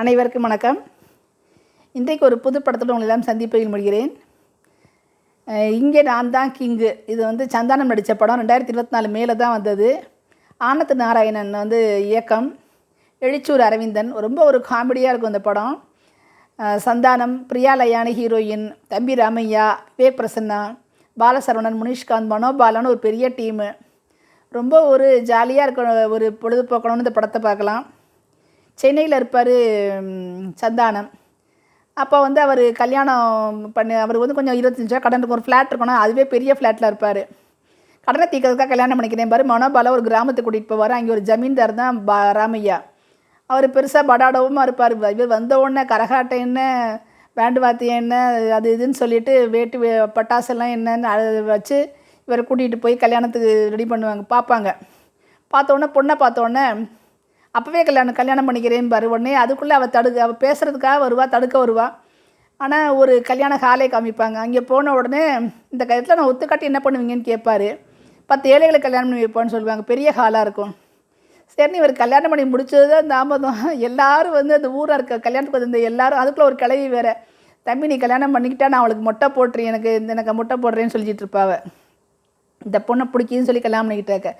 அனைவருக்கும் வணக்கம். இன்றைக்கு ஒரு புது படத்தில் உங்களை எல்லாம் சந்திப்பதில் முடிகிறேன். இங்கே நான் தான் கிங்கு இது வந்து சந்தானம் நடித்த படம். ரெண்டாயிரத்தி இருபத்தி நாலு மேலே தான் வந்தது. ஆனத்து நாராயணன் வந்து இயக்கம். எழுச்சூர் அரவிந்தன். ரொம்ப ஒரு காமெடியாக இருக்கும் இந்த படம். சந்தானம் பிரியா லயானி ஹீரோயின் தம்பி ராமையா விவேக் பிரசன்னா பாலசரவணன் முனிஷ்காந்த் மனோபாலன் ஒரு பெரிய டீமு. ரொம்ப ஒரு ஜாலியாக இருக்க ஒரு பொழுதுபோக்கணும்னு இந்த படத்தை பார்க்கலாம். சென்னையில் இருப்பார் சந்தானம். அப்போ வந்து அவர் கல்யாணம் பண்ணி அவர் வந்து கொஞ்சம் இருபத்தஞ்சு கடன் இருக்கும். ஒரு ஃப்ளாட் இருக்கணும் அதுவே பெரிய ஃப்ளாட்டில் இருப்பார். கடனை தீக்கிறதுக்காக கல்யாணம் பண்ணிக்கிறேன் பாரு. மனோபால ஒரு கிராமத்துக்கு கூட்டிகிட்டு போவார். அங்கே ஒரு ஜமீன்தார் தான் பா ராமையா. அவர் பெருசாக படாடவும் இருப்பார். இவர் வந்த உடனே கரகாட்டம் என்ன பேண்டு வாத்தியம் என்ன அது இதுன்னு சொல்லிட்டு வேட்டு பட்டாசெல்லாம் என்னன்னு அதை வச்சு இவரை கூட்டிகிட்டு போய் கல்யாணத்துக்கு ரெடி பண்ணுவாங்க பார்ப்பாங்க. பார்த்த உடனே பொண்ணை பார்த்தோன்னே அப்போவே கல்யாணம் கல்யாணம் பண்ணிக்கிறேன் பாரு உடனே அதுக்குள்ளே அவள் தடுக்க அவள் பேசுகிறதுக்காக வருவா தடுக்க வருவா. ஆனால் ஒரு கல்யாண ஹாலே காமிப்பாங்க. அங்கே போன உடனே இந்த கயத்தில் நான் ஒத்துக்காட்டி என்ன பண்ணுவீங்கன்னு கேட்பாரு பத்து ஏழைகளை கல்யாணம் பண்ணி வைப்பான்னு சொல்லுவாங்க. பெரிய ஹாலாக இருக்கும். சரி இவர் கல்யாணம் பண்ணி முடிச்சது தான் தாமதம். எல்லாரும் வந்து அந்த ஊராக இருக்க கல்யாணத்துக்கு வந்து எல்லாரும் அதுக்குள்ளே ஒரு கிளவி வேறு. தம்பி நீ கல்யாணம் பண்ணிக்கிட்டா நான் அவளுக்கு மொட்டை போட்டுறேன். எனக்கு இந்த எனக்கு மொட்டை போடுறேன்னு சொல்லிட்டு இருப்பாவ. இந்த பொண்ணை பிடிக்கிதுன்னு சொல்லி கல்யாணம் பண்ணிக்கிட்டாக்க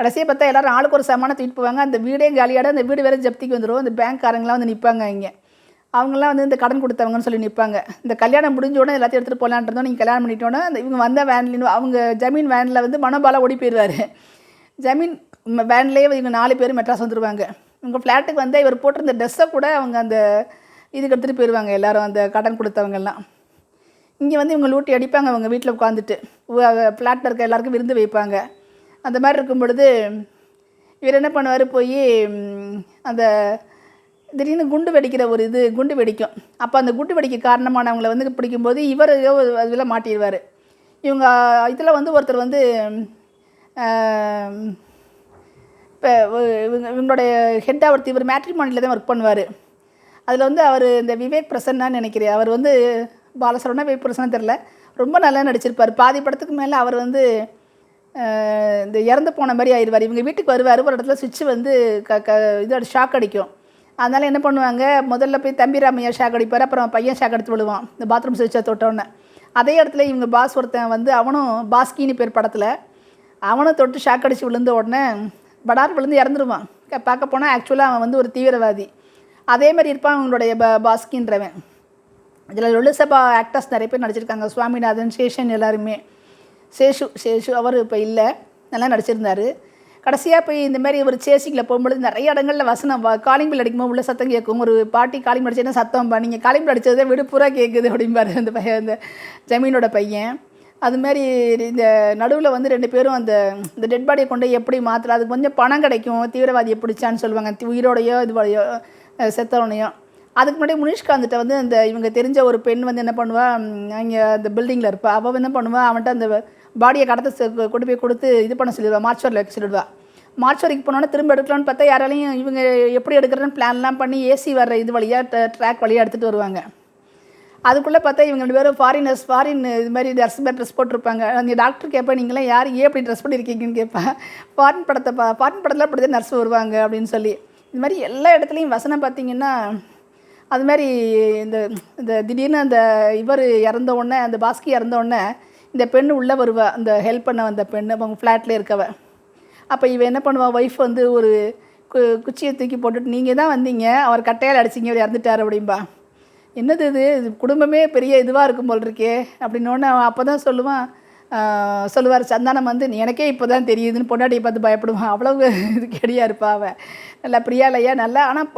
கடைசியாக பார்த்தா எல்லாரும் ஆளுக்கு ஒரு சமான தூக்கிட்டு போவாங்க. அந்த வீடே காலியாட அந்த வீடு வேறு ஜப்திக்கு வந்துடும் அந்த பேங்க்காரங்களாம் வந்து நிற்பாங்க இங்கே. அவங்களாம் வந்து இந்த கடன் கொடுத்தவங்கன்னு சொல்லி நிற்பாங்க இந்த கல்யாணம் முடிஞ்ச உடனே எல்லாத்தையும் எடுத்துகிட்டு போகலான் இருந்தோம். நீங்கள் கல்யாணம் பண்ணிட்டோன்னே அந்த இவங்க வந்த வேன்லேயும் அவங்க ஜமீன் வேனில் வந்து மனோபாலா ஓடி போயிடுவார் ஜமீன் வேன்லேயே இவங்க நாலு பேர் மெட்ராஸ் வந்துடுவாங்க இவங்க ஃப்ளாட்டுக்கு வந்து இவர் போட்டிருந்த ட்ரெஸ்ஸை கூட அவங்க அந்த இதுக்கு எடுத்துகிட்டு போயிடுவாங்க எல்லோரும் அந்த கடன் கொடுத்தவங்கெல்லாம் இங்கே வந்து இவங்க லூட்டி அடிப்பாங்க. அவங்க வீட்டில் உட்காந்துட்டு ஃப்ளாட்டில் இருக்க எல்லாருக்கும் விருந்து வைப்பாங்க. அந்த மாதிரி இருக்கும் பொழுது இவர் என்ன பண்ணுவார்? போய் அந்த திடீர்னு குண்டு வெடிக்கிற ஒரு இது குண்டு வெடிக்கும். அப்போ அந்த குண்டு வெடிக்க காரணமானவங்களை வந்து பிடிக்கும்போது இவர் அதில் மாட்டிடுவார். இவங்க இதில் வந்து ஒருத்தர் வந்து இப்போ இவங்க இவங்களுடைய ஹெட்டாக ஒருத்தர் இவர் மேட்ரிமானியில் தான் ஒர்க் பண்ணுவார். அதில் வந்து அவர் இந்த விவேக் பிரசன்னான்னு நினைக்கிறேன். அவர் வந்து பாலசரவணா விவேக் பிரசன்னா தெரில ரொம்ப நல்லா நடிச்சிருப்பார். பாதி படத்துக்கு மேலே அவர் வந்து இந்த இறந்து போன மாதிரி ஆயிடுவார். இவங்க வீட்டுக்கு வருவார். ஒரு இடத்துல சுவிட்ச் வந்து க க இது ஷாக் அடிக்கும். அதனால் என்ன பண்ணுவாங்க? முதல்ல போய் தம்பி ராமையா ஷாக் அடிப்பார். அப்புறம் பையன் ஷாக் எடுத்து விழுவான். இந்த பாத்ரூம் சுவிட்சை தொட்டோன்னு அதே இடத்துல இவங்க பாஸ் ஒருத்தன் வந்து அவனும் பாஸ்கின்னு பேர் படத்தில் அவனும் தொட்டு ஷாக் அடித்து விழுந்த உடனே படார் விழுந்து இறந்துருவான். பார்க்க போனால் ஆக்சுவலாக அவன் வந்து ஒரு தீவிரவாதி. அதே மாதிரி இருப்பான் அவங்களுடைய ப பாஸ்கின்றவன். இதில் லொலுசபா ஆக்டர்ஸ் நிறைய பேர் நடிச்சிருக்காங்க. சுவாமிநாதன் சேஷன் எல்லாருமே. சேஷு சேஷு அவர் இப்போ இல்லை. நல்லா நடிச்சிருந்தார். கடைசியாக போய் இந்த மாதிரி ஒரு சேசிங்கில் போகும்பொழுது நிறைய இடங்களில் வசனம் காலிங் பில் அடிக்கும்போது உள்ள சத்தம் கேட்கும். ஒரு பாட்டி காலிங் அடிச்சேன்னா சத்தம் பா நீங்கள் காலிங் பில் அடித்ததே விடுப்புறா கேட்குது அப்படிம்பாரு அந்த பையன் அந்த ஜமீனோட பையன். அது மாதிரி இந்த நடுவில் வந்து ரெண்டு பேரும் அந்த இந்த டெட் பாடியை கொண்டு போய் எப்படி மாற்றலாம் அதுக்கு கொஞ்சம் பணம் கிடைக்கும். தீவிரவாதியை பிடிச்சான்னு சொல்லுவாங்க. உயிரோடையோ இதுவோடையோ செத்தவனையோ. அதுக்கு முன்னாடி முனிஷ்காந்த்கிட்ட வந்து அந்த இவங்க தெரிஞ்ச ஒரு பெண் வந்து என்ன பண்ணுவா? இங்கே அந்த பில்டிங்கில் இருப்பா. அவள் என்ன பண்ணுவா? அவன்கிட்ட அந்த பாடியை கடத்த செ- கொண்டு போய் கொடுத்து இது பண்ண சொல்லிடுவா. மார்ச்சுவரில் வைக்க சொல்லிடுவா. மார்ச்சுவரிக்கு போனோன்னே திரும்ப எடுக்கலாம்னு பார்த்தா யாராலையும் இவங்க எப்படி எடுக்கிறதுன்னு பிளான்லாம் பண்ணி ஏசி வர்ற இது வழியாக ட்ராக் வழியாக எடுத்துகிட்டு வருவாங்க. அதுக்குள்ளே பார்த்தா இவங்க ரெண்டு பேரும் ஃபாரினர்ஸ் ஃபாரின் இது மாதிரி ட்ரெஸ் மாதிரி ட்ரெஸ் போட்டிருப்பாங்க. அங்கே டாக்டர் கேட்பேன் நீங்களாம் யார்? ஏன் இப்படி ட்ரெஸ் பண்ணியிருக்கீங்கன்னு கேட்பேன் ஃபாரின் படத்தை பா ஃபாரின் படத்தில் அப்படி தான் நர்ஸ் வருவாங்க. அப்படின்னு சொல்லி. இது மாதிரி எல்லா இடத்துலையும் வசனம் பார்த்தீங்கன்னா அது மாதிரி இந்த இந்த திடீர்னு அந்த இவர் இறந்த உடனே அந்த பாஸ்கி இறந்த உடனே இந்த பெண்ணு உள்ளே வருவா. அந்த ஹெல்ப் பண்ண வந்த பெண்ணு அவங்க ஃப்ளாட்டில் இருக்கவ. அப்போ இவ என்ன பண்ணுவாள் ஒய்ஃப் வந்து ஒரு கு குச்சியை தூக்கி போட்டுட்டு நீங்கள் தான் வந்தீங்க. அவர் கட்டையால் அடிச்சிங்க. அவர் இறந்துட்டார் அப்படிம்பா. என்னது இது? இது குடும்பமே பெரிய இதுவாக இருக்கும் போல் இருக்கே அப்படின்னோடனே அப்போ தான் சொல்லுவான். சொல்லுவார் சந்தானம் வந்து எனக்கே இப்போ தான் தெரியுதுன்னு பொண்டாட்டியை பார்த்து பயப்படுவான். அவ்வளவு இது கெடியாக இருப்பா அவன். நல்லா பிரியாலையா நல்லா ஆனால்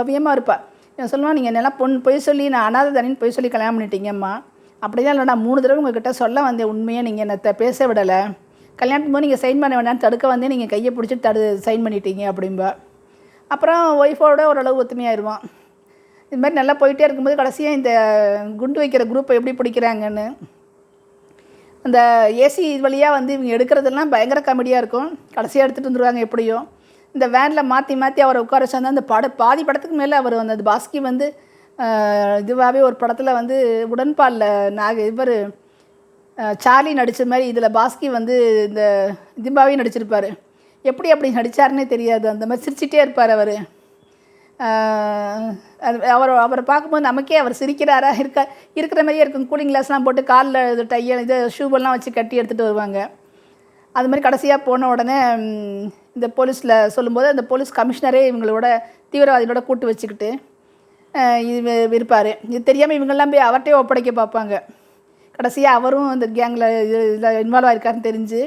பவியமாக இருப்பாள் இவன் சொல்லுவான் நீங்கள் நல்லா பொண்ணு பொய் சொல்லி நான் அனாதை தானின்னு பொய் சொல்லி கல்யாணம் பண்ணிட்டீங்கம்மா. அப்படிதான் இல்லை நான் மூணு தடவை உங்ககிட்ட சொல்ல வந்தேன் உண்மையாக நீங்கள் என்னை பேச விடலை. கல்யாணத்துக்கு போது நீங்கள் சைன் பண்ண வேண்டாம்னு தடுக்க வந்தே நீங்கள் கையை பிடிச்சி தடு சைன் பண்ணிட்டீங்க அப்படிம்பா. அப்புறம் ஒய்ஃபோட ஓரளவு ஒத்துமையாயிருவான். இது மாதிரி நல்லா போயிட்டே இருக்கும்போது கடைசியாக இந்த குண்டு வைக்கிற குரூப்பை எப்படி பிடிக்கிறாங்கன்னு. அந்த ஏசி வழியாக வந்து இவங்க எடுக்கிறதெல்லாம் பயங்கர காமெடியாக இருக்கும். கடைசியாக எடுத்துகிட்டு வந்துருவாங்க எப்படியும் இந்த வேனில் மாற்றி மாற்றி அவரை உட்கார வச்சாந்து அந்த பட பாதி படத்துக்கு மேலே அவர் வந்து அந்த பாஸ்கி வந்து இதுவாகவே ஒரு படத்தில் வந்து உடன்பாலில் நாக இவர் சார்லி நடித்த மாதிரி இதில் பாஸ்கி வந்து இந்த திம்பாவே நடிச்சிருப்பார். எப்படி அப்படி நடிச்சாருன்னே தெரியாது. அந்த மாதிரி சிரிச்சிட்டே இருப்பார் அவர். அது அவர் அவரை பார்க்கும்போது நமக்கே அவர் சிரிக்கிறாரா? இருக்க இருக்கிற மாதிரியே இருக்கும். கூலிங் கிளாஸ்லாம் போட்டு காலில் இது டையல் இது ஷூவெல்லாம் வச்சு கட்டி எடுத்துகிட்டு வருவாங்க. அது மாதிரி கடைசியாக போன உடனே இந்த போலீஸில் சொல்லும்போது அந்த போலீஸ் கமிஷனரே இவங்களோட தீவிரவாதிகளோட கூட்டு வச்சுக்கிட்டு இது இருப்பார். இது தெரியாமல் இவங்கெல்லாம் போய் அவர்கிட்டயே ஒப்படைக்க பார்ப்பாங்க. கடைசியாக அவரும் இந்த கேங்கில் இதில் இன்வால்வ் ஆகிருக்காருன்னு தெரிஞ்சு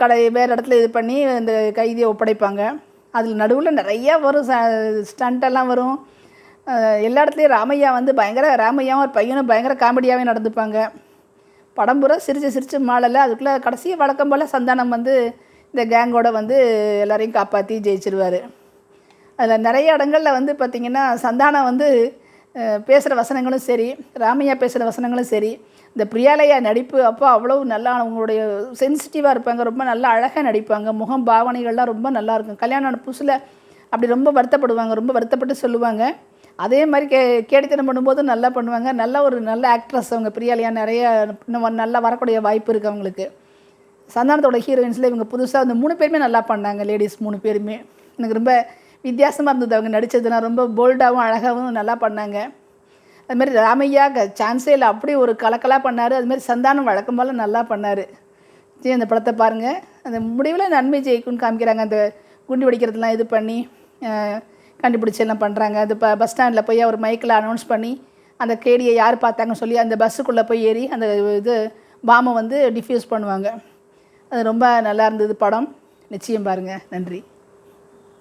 கடை வேறு இடத்துல இது பண்ணி இந்த கைதியை ஒப்படைப்பாங்க. அதில் நடுவில் நிறையா வரும் ஸ்டண்டெல்லாம் வரும். எல்லா இடத்துலையும் ராமையா வந்து பயங்கர ராமையாவும் ஒரு பையனும் பயங்கர காமெடியாகவே நடந்துப்பாங்க. படம் பூரா சிரித்து சிரித்து மாளலை அதுக்குள்ளே கடைசி வழக்கம் போல் சந்தானம் வந்து இந்த கேங்கோட வந்து எல்லாரையும் காப்பாற்றி ஜெயிச்சிருவார். அதில் நிறைய இடங்களில் வந்து பார்த்திங்கன்னா சந்தானம் வந்து பேசுகிற வசனங்களும் சரி ராமையா பேசுகிற வசனங்களும் சரி இந்த பிரியாலயா நடிப்பு அப்போ அவ்வளோ நல்லா அவங்களுடைய சென்சிட்டிவாக இருப்பாங்க ரொம்ப நல்லா அழகாக நடிப்பாங்க முகம் பாவனைகள்லாம் ரொம்ப நல்லாயிருக்கும் கல்யாணம் புதுசில் அப்படி ரொம்ப வருத்தப்படுவாங்க ரொம்ப வருத்தப்பட்டு சொல்லுவாங்க. அதே மாதிரி கே கேடித்தனம் பண்ணும்போது நல்லா பண்ணுவாங்க. நல்ல ஒரு நல்ல ஆக்ட்ரஸ் அவங்க பிரியாலியா நிறைய இன்னும் நல்லா வரக்கூடிய வாய்ப்பு இருக்குது அவங்களுக்கு. சந்தானத்தோட ஹீரோயின்ஸில் இவங்க புதுசாக அந்த மூணு பேருமே நல்லா பண்ணாங்க. லேடிஸ் மூணு பேருமே. எனக்கு ரொம்ப வித்தியாசமாக இருந்தது. அவங்க நடித்ததுனா ரொம்ப போல்டாகவும் அழகாகவும் நல்லா பண்ணாங்க. அதுமாதிரி ராமையா க- சான்ஸே இல்லை. அப்படி ஒரு கலக்கலாக பண்ணார். அதுமாதிரி சந்தானம் வழக்கம் போல் நல்லா பண்ணார். ஜி அந்த படத்தை பாருங்கள் அந்த முடிவில் நன்மை ஜெயிக்கும்னு காமிக்கிறாங்க. அந்த குண்டு வெடிக்கிறதுலாம் இது பண்ணி கண்டுபிடிச்சி எல்லாம் பண்ணுறாங்க அது ப பஸ் ஸ்டாண்டில் போய் அவர் மைக்கில் அனௌன்ஸ் பண்ணி அந்த கேடியை யார் பார்த்தாங்கன்னு சொல்லி அந்த பஸ்ஸுக்குள்ளே போய் ஏறி அந்த இது பாமை வந்து டிஃப்யூஸ் பண்ணுவாங்க. அது ரொம்ப நல்லா இருந்தது படம். நிச்சயம் பாருங்கள் நன்றி.